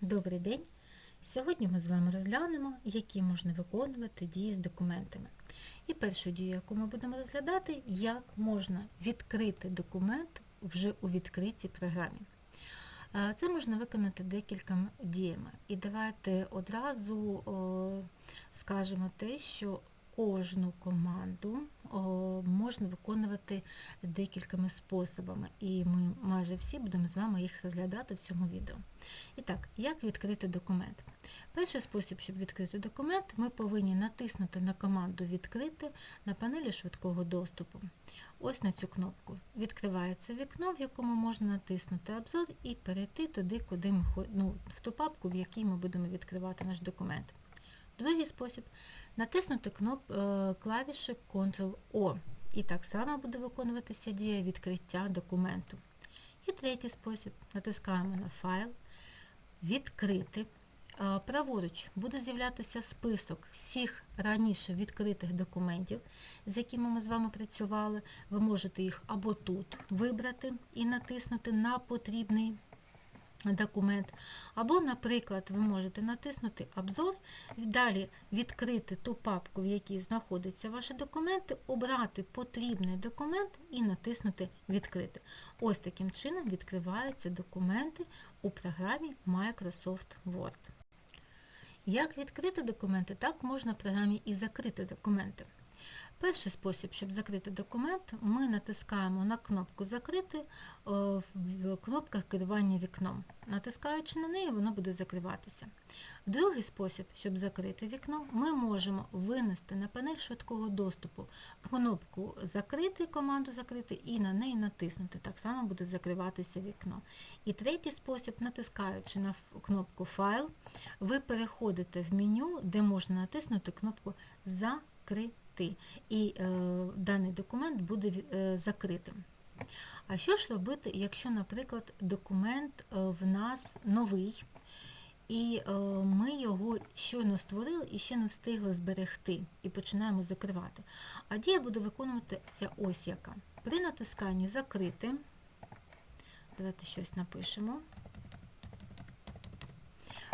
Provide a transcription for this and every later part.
Добрий день! Сьогодні ми з вами розглянемо, які можна виконувати дії з документами. І першу дію, яку ми будемо розглядати, як можна відкрити документ вже у відкритій програмі. Е, Це можна виконати декількома діями. І давайте одразу скажемо те, що кожну команду можна виконувати декількома способами, і ми майже всі будемо з вами їх розглядати в цьому відео. І так, як відкрити документ? Перший спосіб, щоб відкрити документ, ми повинні натиснути на команду Відкрити на панелі швидкого доступу. Ось на цю кнопку. Відкривається вікно, в якому можна натиснути обзор і перейти туди, куди ми ну, в ту папку, в якій ми будемо відкривати наш документ. Другий спосіб натиснути кноп, е, клавіші Ctrl-O. І так само буде виконуватися дія відкриття документу. І третій спосіб натискаємо на файл, відкрити. Е, Праворуч буде з'являтися список всіх раніше відкритих документів, з якими ми з вами працювали. Ви можете їх або тут вибрати і натиснути на потрібний документ, або, наприклад, ви можете натиснути обзор, далі відкрити ту папку, в якій знаходяться ваші документи, обрати потрібний документ і натиснути Відкрити. Ось таким чином відкриваються документи у програмі Microsoft Word. Як відкрити документи, так можна в програмі і закрити документи. Перший спосіб, щоб закрити документ, ми натискаємо на кнопку Закрити е, в кнопках керування вікном. Натискаючи на неї, воно буде закриватися. Другий спосіб, щоб закрити вікно, ми можемо винести на панель швидкого доступу кнопку Закрити, команду Закрити і на неї натиснути. Так само буде закриватися вікно. І третій спосіб, натискаючи на кнопку Файл, ви переходите в меню, де можна натиснути кнопку Закрити. І е, даний документ буде е, закритим. А що ж робити, якщо, наприклад, документ е, в нас новий, і е, ми його щойно створили і ще не встигли зберегти, і починаємо закривати. А дія буде виконуватися ось яка. При натисканні закрити, давайте щось напишемо.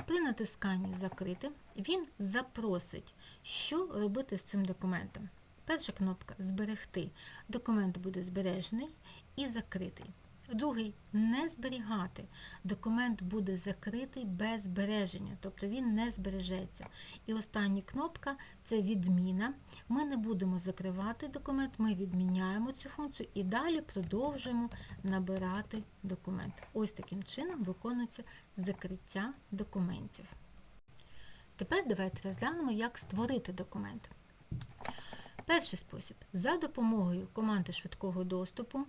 При натисканні закрити він запросить, що робити з цим документом. Перша кнопка Зберегти. Документ буде збережений і закритий. Другий не зберігати. Документ буде закритий без збереження, тобто він не збережеться. І остання кнопка це відміна. Ми не будемо закривати документ, ми відміняємо цю функцію і далі продовжуємо набирати документ. Ось таким чином виконується закриття документів. Тепер давайте розглянемо, як створити документ. Перший спосіб за допомогою команди швидкого доступу,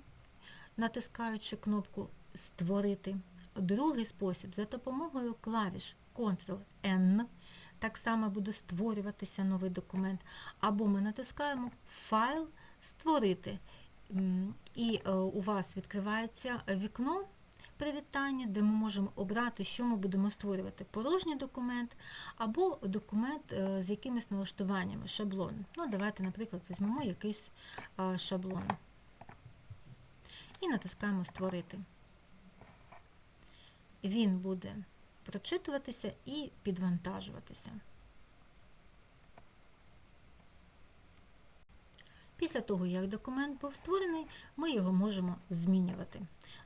натискаючи кнопку Створити. Другий спосіб за допомогою клавіш Ctrl-N, так само буде створюватися новий документ. Або ми натискаємо Файл Створити. І е, у вас відкривається вікно привітання, де ми можемо обрати, що ми будемо створювати. Порожній документ або документ е, з якимись налаштуваннями, шаблон. Ну, давайте, наприклад, візьмемо якийсь шаблон. І натискаємо Створити. Він буде прочитуватися і підвантажуватися. Після того, як документ був створений, ми його можемо змінювати,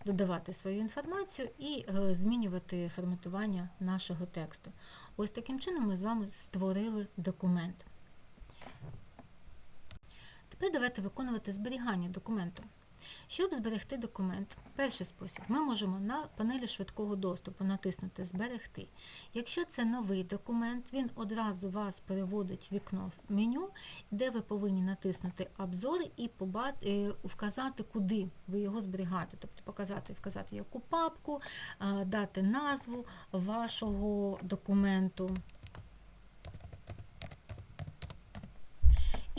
додавати свою інформацію і е, змінювати форматування нашого тексту. Ось таким чином ми з вами створили документ. Тепер давайте виконувати зберігання документу. Щоб зберегти документ, перший спосіб, ми можемо на панелі швидкого доступу натиснути Зберегти. Якщо це новий документ, він одразу вас переводить в вікно в меню, де ви повинні натиснути Обзор і е, вказати, куди ви його зберігаєте. Тобто показати, вказати яку папку, дати назву вашого документу.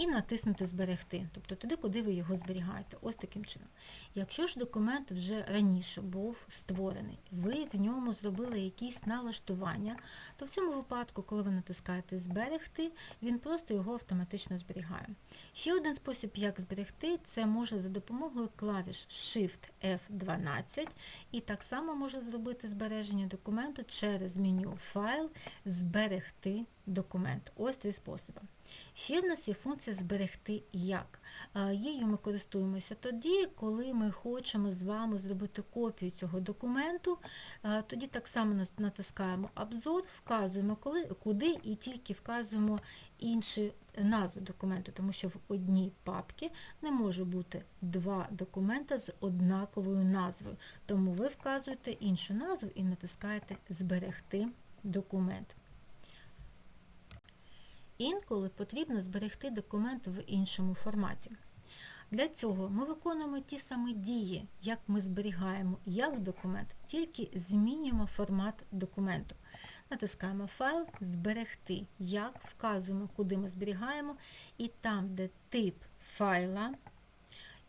І натиснути Зберегти, тобто туди, куди ви його зберігаєте. Ось таким чином. Якщо ж документ вже раніше був створений, ви в ньому зробили якісь налаштування, то в цьому випадку, коли ви натискаєте Зберегти, він просто його автоматично зберігає. Ще один спосіб, як зберегти, це можна за допомогою клавіш Shift F12, і так само можна зробити збереження документу через меню Файл, Зберегти документ. Ось три способи. Ще в нас є функція зберегти як. Е, Її ми користуємося тоді, коли ми хочемо з вами зробити копію цього документу. Е, Тоді так само натискаємо Обзор, вказуємо коли, куди і тільки вказуємо інші назви документу, тому що в одній папці не може бути два документа з однаковою назвою. Тому ви вказуєте іншу назву і натискаєте Зберегти документ. Інколи потрібно зберегти документ в іншому форматі. Для цього ми виконуємо ті самі дії, як ми зберігаємо як документ, тільки змінюємо формат документу. Натискаємо файл, зберегти, як, вказуємо, куди ми зберігаємо, і там, де тип файла,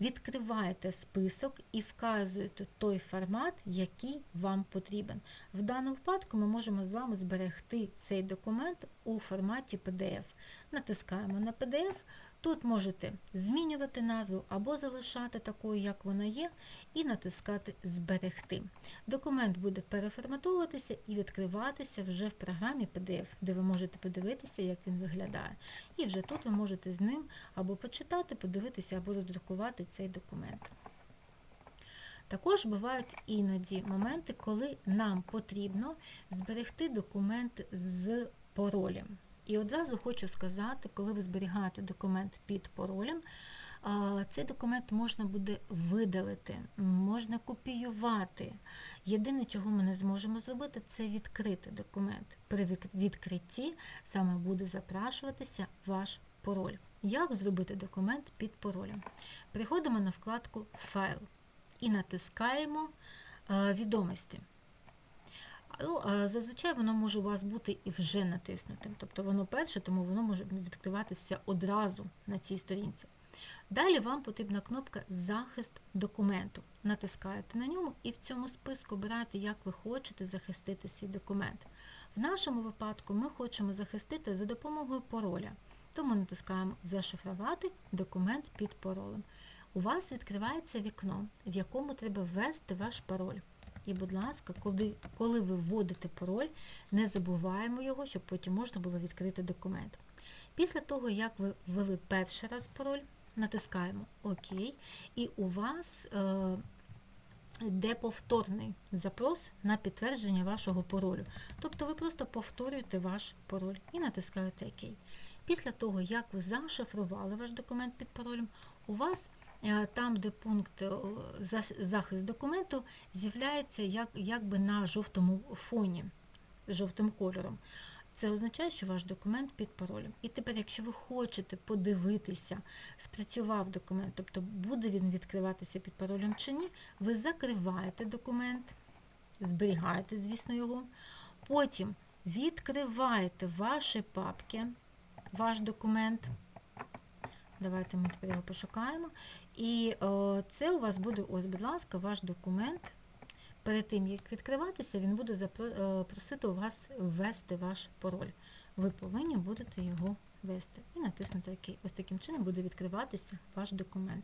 відкриваєте список і вказуєте той формат, який вам потрібен. В даному випадку ми можемо з вами зберегти цей документ у форматі PDF. Натискаємо на PDF, тут можете змінювати назву або залишати такою, як вона є, і натискати Зберегти. Документ буде переформатовуватися і відкриватися вже в програмі PDF, де ви можете подивитися, як він виглядає. І вже тут ви можете з ним або почитати, подивитися, або роздрукувати цей документ. Також бувають іноді моменти, коли нам потрібно зберегти документ з паролем. І одразу хочу сказати, коли ви зберігаєте документ під паролем, цей документ можна буде видалити, можна копіювати. Єдине, чого ми не зможемо зробити, це відкрити документ. При відкритті саме буде запрашуватися ваш пароль. Як зробити документ під паролем? Переходимо на вкладку Файл і натискаємо відомості. Ну, зазвичай воно може у вас бути і вже натиснутим. Тобто воно перше, тому воно може відкриватися одразу на цій сторінці. Далі вам потрібна кнопка Захист документу. Натискаєте на ньому і в цьому списку обираєте, як ви хочете захистити свій документ. В нашому випадку ми хочемо захистити за допомогою пароля. Тому натискаємо Зашифрувати документ під паролем. У вас відкривається вікно, в якому треба ввести ваш пароль. І, будь ласка, коли, коли ви вводите пароль, не забуваємо його, щоб потім можна було відкрити документ. Після того, як ви ввели перший раз пароль, натискаємо ОК, і у вас е, йде повторний запрос на підтвердження вашого паролю. Тобто ви просто повторюєте ваш пароль і натискаєте ОК. Після того, як ви зашифрували ваш документ під паролем, у вас там, де пункт е, захист документу, з'являється як, якби на жовтому фоні, жовтим кольором. Це означає, що ваш документ під паролем. І тепер, якщо ви хочете подивитися, спрацював документ, тобто буде він відкриватися під паролем чи ні, ви закриваєте документ, зберігаєте, звісно, його, потім відкриваєте ваші папки, ваш документ. Давайте ми його пошукаємо. І е, це у вас буде, ось, будь ласка, ваш документ. Перед тим, як відкриватися, він буде е, просити у вас ввести ваш пароль. Ви повинні будете його ввести. І натиснути ОК. Ось таким чином буде відкриватися ваш документ.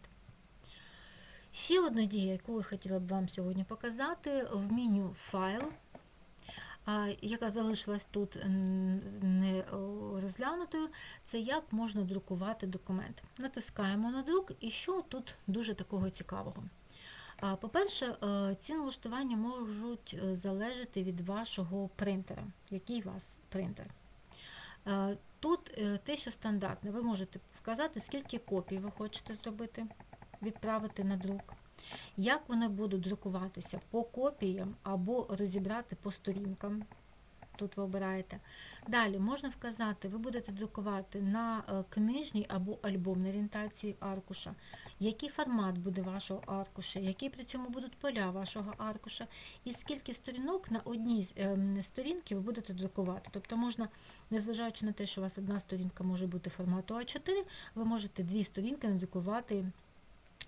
Ще одна дія, яку я хотіла б вам сьогодні показати, в меню Файл, яка залишилась тут не розглянутою, це як можна друкувати документ. Натискаємо на друк, і що тут дуже такого цікавого. По-перше, е, ці налаштування можуть е, залежати від вашого принтера, який у вас принтер. Е, Тут те, що стандартне, ви можете вказати, скільки копій ви хочете зробити, відправити на друк, як вони будуть друкуватися по копіям або розібрати по сторінкам. тут ви обираєте. Далі можна вказати, ви будете друкувати на е, книжній або альбомній орієнтації аркуша, який формат буде вашого аркуша, які при цьому будуть поля вашого аркуша, і скільки сторінок на одній ем, сторінці ви будете друкувати. Тобто можна, незважаючи на те, що у вас одна сторінка може бути формату А4, ви можете дві сторінки надрукувати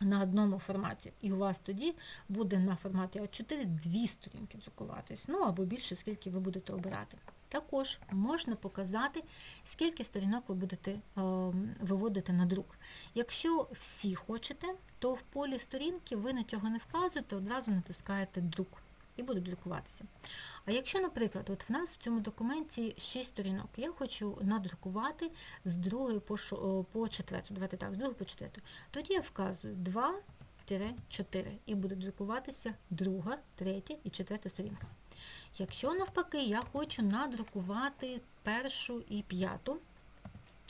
на одному форматі. І у вас тоді буде на форматі А4 дві сторінки друкуватись, ну або більше, скільки ви будете обирати. Також можна показати, скільки сторінок ви будете е, виводити на друк. Якщо всі хочете, то в полі сторінки ви нічого не вказуєте, одразу натискаєте друк і буде друкуватися. А якщо, наприклад, от в нас в цьому документі 6 сторінок, я хочу надрукувати з другої по, шо- по четверту, давайте так, з другої по четверту, тоді я вказую 2-4 і буде друкуватися друга, третя і четверта сторінка. Якщо навпаки я хочу надрукувати першу і п'яту,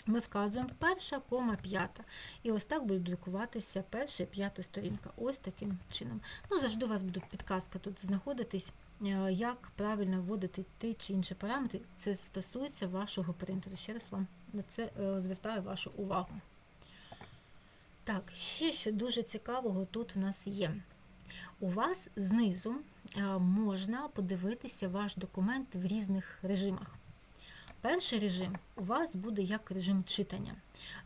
ми вказуємо перша, кома п'ята. І ось так буде друкуватися перша і п'ята сторінка. Ось таким чином. Ну, завжди у вас буде підказка тут знаходитись, е, як правильно вводити ті чи інші параметри. Це стосується вашого принтера. Ще раз вам на це е, звертаю вашу увагу. Так, ще що дуже цікавого тут в нас є. У вас знизу е, можна подивитися ваш документ в різних режимах. Перший режим у вас буде як режим читання.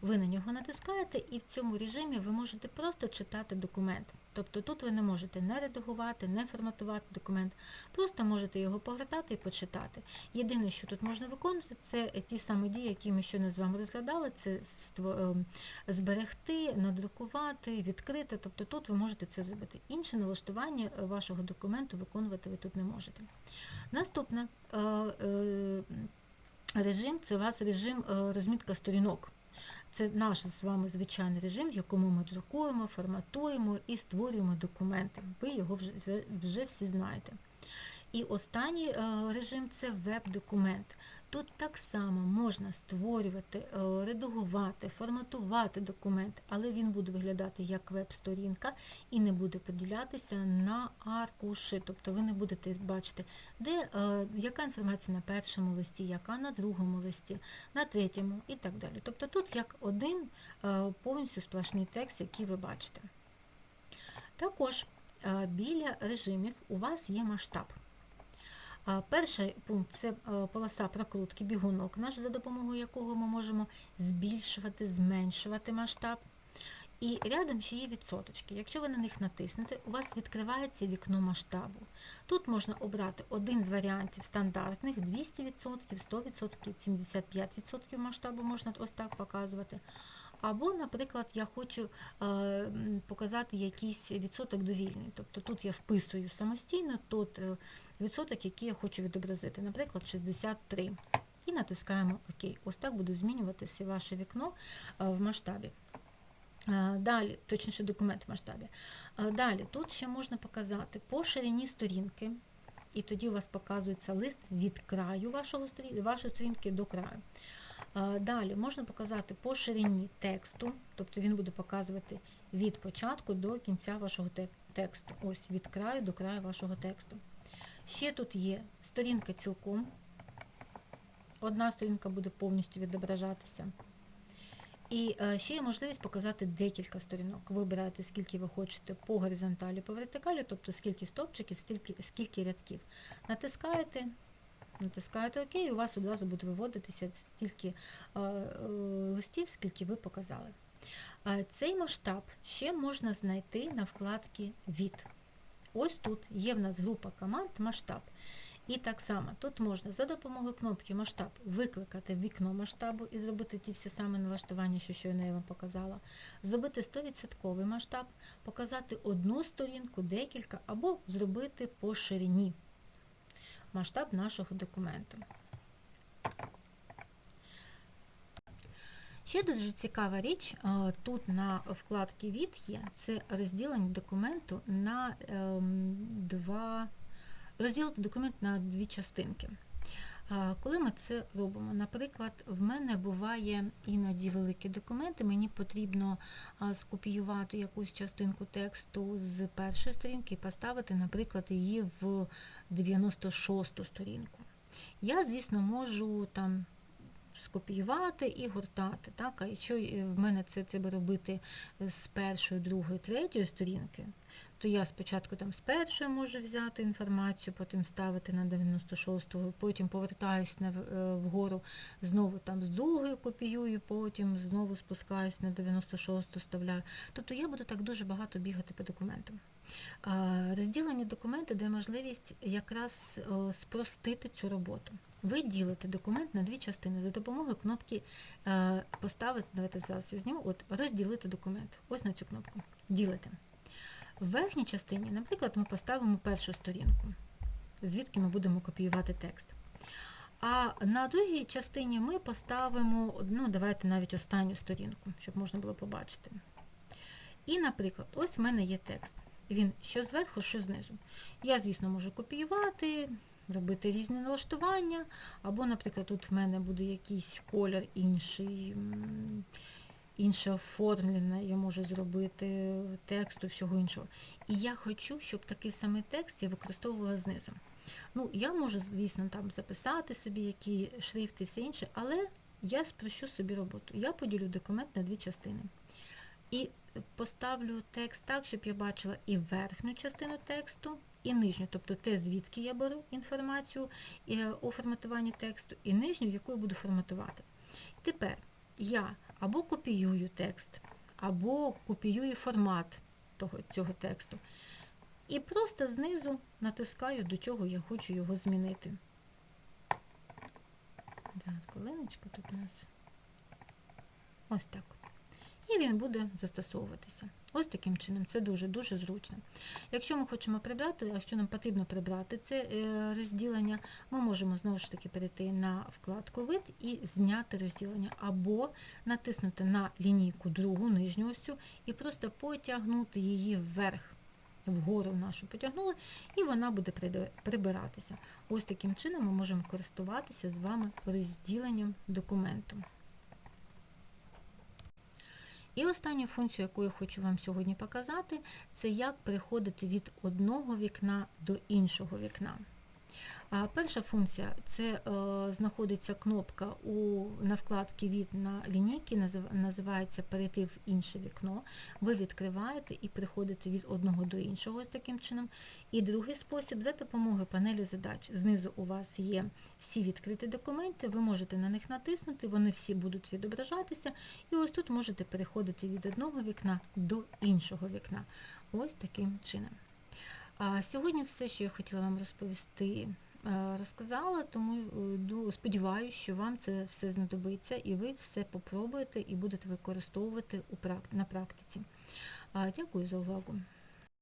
Ви на нього натискаєте і в цьому режимі ви можете просто читати документ. Тобто тут ви не можете не редагувати, не форматувати документ, просто можете його погортати і почитати. Єдине, що тут можна виконувати, це ті самі дії, які ми щойно з вами розглядали, це ем, зберегти, надрукувати, відкрити. Тобто тут ви можете це зробити. Інше налаштування е, вашого документу виконувати ви тут не можете. Наступне е, е, режим це у вас режим е, розмітка сторінок. Це наш з вами звичайний режим, в якому ми друкуємо, форматуємо і створюємо документи. Ви його вже, вже, всі знаєте. І останній е, режим це веб-документ. Тут так само можна створювати, е, редагувати, форматувати документ, але він буде виглядати як веб-сторінка і не буде поділятися на аркуші. Тобто ви не будете бачити, де, е, яка інформація на першому листі, яка на другому листі, на третьому і так далі. Тобто тут як один е, повністю сплошний текст, який ви бачите. Також біля режимів у вас є масштаб. Перший пункт це е, полоса прокрутки бігунок, наш, за допомогою якого ми можемо збільшувати, зменшувати масштаб. І рядом ще є відсоточки. Якщо ви на них натиснете, у вас відкривається вікно масштабу. Тут можна обрати один з варіантів стандартних 200%, 100%, 75% масштабу можна ось так показувати. Або, наприклад, я хочу е, показати якийсь відсоток довільний. Тобто тут я вписую самостійно тут е, відсоток, який я хочу відобразити, наприклад, 63. І натискаємо ОК. Ось так буде змінюватися ваше вікно е, в масштабі. Е, Далі, точніше, документ в масштабі. Е, Далі, тут ще можна показати по ширині сторінки, і тоді у вас показується лист від краю вашого сторін- вашої сторінки до краю. Далі можна показати по ширині тексту, тобто він буде показувати від початку до кінця вашого тексту. Ось від краю до краю вашого тексту. Ще тут є сторінка цілком. Одна сторінка буде повністю відображатися. І е, ще є можливість показати декілька сторінок. Ви обираєте, скільки ви хочете по горизонталі, по вертикалі, тобто скільки стовпчиків, скільки, скільки рядків. Натискаєте, натискаєте ОК, і у вас одразу буде виводитися стільки е, е, листів, скільки ви показали. Цей масштаб ще можна знайти на вкладці Від. Ось тут є в нас група команд масштаб. І так само тут можна за допомогою кнопки масштаб викликати вікно масштабу і зробити ті всі самі налаштування, що щойно я вам показала, зробити 100% масштаб, показати одну сторінку, декілька, або зробити по ширині масштаб нашого документу. Ще дуже цікава річ, е, тут на вкладці від є, це розділення документу на ем, два, розділити документ на дві частинки. Е, Коли ми це робимо, наприклад, в мене буває іноді великі документи, мені потрібно скопіювати якусь частинку тексту з першої сторінки і поставити, наприклад, її в 96-ту сторінку. Я, звісно, можу там скопіювати і гортати. Так? А якщо е, в мене це треба робити з першої, другої, третьої сторінки, то я спочатку там з першої можу взяти інформацію, потім ставити на 96-го, потім повертаюсь на, е, вгору, знову там з другої копіюю, потім знову спускаюсь на 96-ту, вставляю. Тобто я буду так дуже багато бігати по документам. Розділені документи дає можливість якраз спростити цю роботу. Ви ділите документ на дві частини за допомогою кнопки е, поставити, давайте зараз я зніму, от розділити документ. Ось на цю кнопку. Ділите. В верхній частині, наприклад, ми поставимо першу сторінку, звідки ми будемо копіювати текст. А на другій частині ми поставимо, ну, давайте навіть останню сторінку, щоб можна було побачити. І, наприклад, ось в мене є текст. Він що зверху, що знизу. Я, звісно, можу копіювати, робити різні налаштування, або, наприклад, тут в мене буде якийсь колір інший, інше оформлене, я можу зробити тексту, всього іншого. І я хочу, щоб такий самий текст я використовувала знизу. Ну, я можу, звісно, там записати собі, які шрифти, все інше, але я спрощу собі роботу. Я поділю документ на дві частини. І поставлю текст так, щоб я бачила і верхню частину тексту, і нижню, тобто те, звідки я беру інформацію е, у форматуванні тексту, і нижню, яку я буду форматувати. Тепер я або копіюю текст, або копіюю формат того, цього тексту. І просто знизу натискаю, до чого я хочу його змінити. Зараз, хвилиночку тут у нас. Ось так. І він буде застосовуватися. Ось таким чином, це дуже-дуже зручно. Якщо ми хочемо прибрати, якщо нам потрібно прибрати це е, розділення, ми можемо знову ж таки перейти на вкладку Вид і зняти розділення, або натиснути на лінійку другу, нижню ось і просто потягнути її вверх. Вгору нашу потягнули, і вона буде прибиратися. Ось таким чином ми можемо користуватися з вами розділенням документу. І останню функцію, яку я хочу вам сьогодні показати, це як переходити від одного вікна до іншого вікна. Перша функція це е, знаходиться кнопка у, на вкладці від на лінійки, називається Перейти в інше вікно. Ви відкриваєте і переходите від одного до іншого ось таким чином. І другий спосіб за допомогою панелі задач. Знизу у вас є всі відкриті документи, ви можете на них натиснути, вони всі будуть відображатися. І ось тут можете переходити від одного вікна до іншого вікна. Ось таким чином. А Сьогодні все, що я хотіла вам розповісти. Е, розказала, тому е, сподіваюся, що вам це все знадобиться і ви все попробуєте і будете використовувати на практиці. Дякую за увагу.